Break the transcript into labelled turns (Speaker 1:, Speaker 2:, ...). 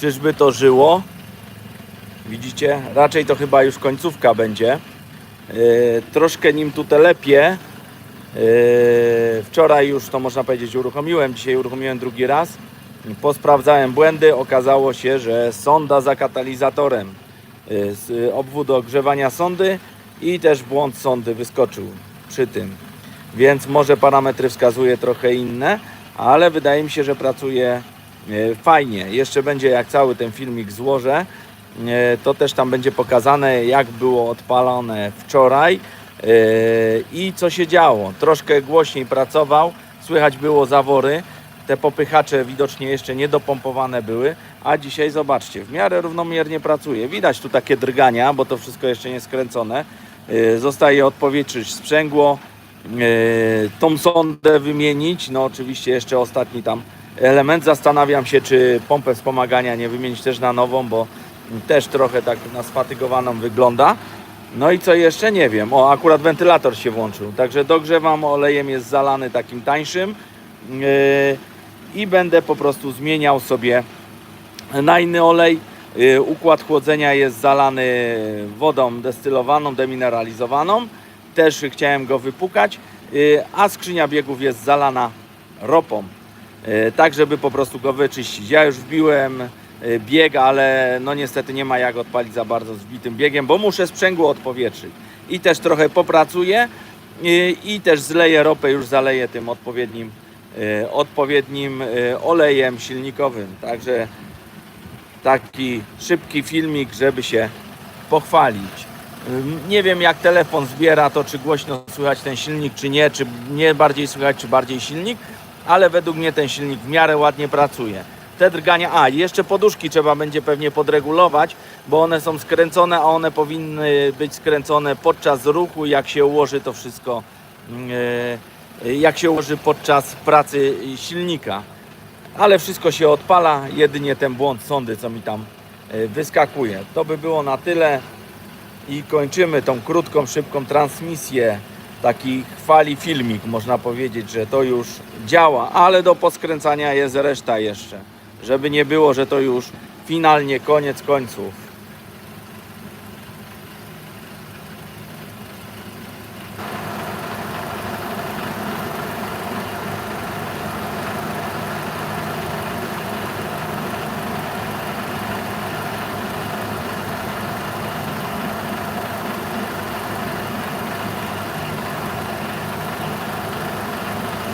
Speaker 1: Czyżby to żyło? Widzicie? Raczej to chyba już końcówka będzie. Yy, troszkę nim tu telepie. Yy, wczoraj już to można powiedzieć uruchomiłem, dzisiaj uruchomiłem drugi raz. Posprawdzałem błędy, okazało się, że sonda za katalizatorem yy, z obwód ogrzewania sondy i też błąd sondy wyskoczył przy tym. Więc może parametry wskazuje trochę inne, ale wydaje mi się, że pracuje e, fajnie. Jeszcze będzie jak cały ten filmik złożę, e, to też tam będzie pokazane jak było odpalone wczoraj e, i co się działo. Troszkę głośniej pracował, słychać było zawory. Te popychacze widocznie jeszcze nie dopompowane były, a dzisiaj zobaczcie, w miarę równomiernie pracuje. Widać tu takie drgania, bo to wszystko jeszcze nie skręcone. E, Zostaje odpowietrzyć sprzęgło, e, tą sondę wymienić. No oczywiście jeszcze ostatni tam element. Zastanawiam się, czy pompę wspomagania nie wymienić też na nową, bo też trochę tak na sfatygowaną wygląda. No i co jeszcze? Nie wiem. O, akurat wentylator się włączył. Także dogrzewam, olejem jest zalany takim tańszym yy, i będę po prostu zmieniał sobie na inny olej. Yy, Układ chłodzenia jest zalany wodą destylowaną, demineralizowaną. Też chciałem go wypukać, yy, a skrzynia biegów jest zalana ropą. Yy, Tak, żeby po prostu go wyczyścić. Ja już wbiłem yy, bieg, ale no niestety nie ma jak odpalić za bardzo z biegiem, bo muszę sprzęgło odpowietrzyć. I też trochę popracuję yy, i też zleję ropę, już zaleję tym odpowiednim, odpowiednim olejem silnikowym. Także taki szybki filmik, żeby się pochwalić. Nie wiem jak telefon zbiera to, czy głośno słychać ten silnik, czy nie, czy nie bardziej słychać, czy bardziej silnik, ale według mnie ten silnik w miarę ładnie pracuje. Te drgania, a jeszcze poduszki trzeba będzie pewnie podregulować, bo one są skręcone, a one powinny być skręcone podczas ruchu, jak się ułoży to wszystko, yy, jak się ułoży podczas pracy silnika ale wszystko się odpala, jedynie ten błąd sondy, co mi tam e, wyskakuje. To by było na tyle i kończymy tą krótką, szybką transmisję. Taki chwali filmik, można powiedzieć, że to już działa, ale do poskręcania jest reszta jeszcze. Żeby nie było, że to już finalnie koniec końców.